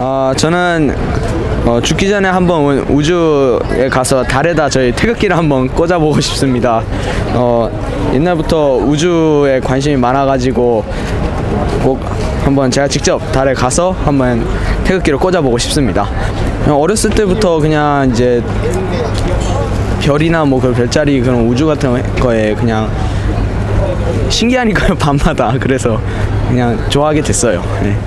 어, 저는 어, 죽기 전에 한번 우주에 가서 달에다 저희 태극기를 한번 꽂아보고 싶습니다. 어, 옛날부터 우주에 관심이 많아가지고 꼭 한번 제가 직접 달에 가서 한번 태극기를 꽂아보고 싶습니다. 어렸을 때부터 그냥 이제 별이나 뭐 그 별자리 그런 우주 같은 거에 그냥 신기하니까요 밤마다 그래서 그냥 좋아하게 됐어요. 네.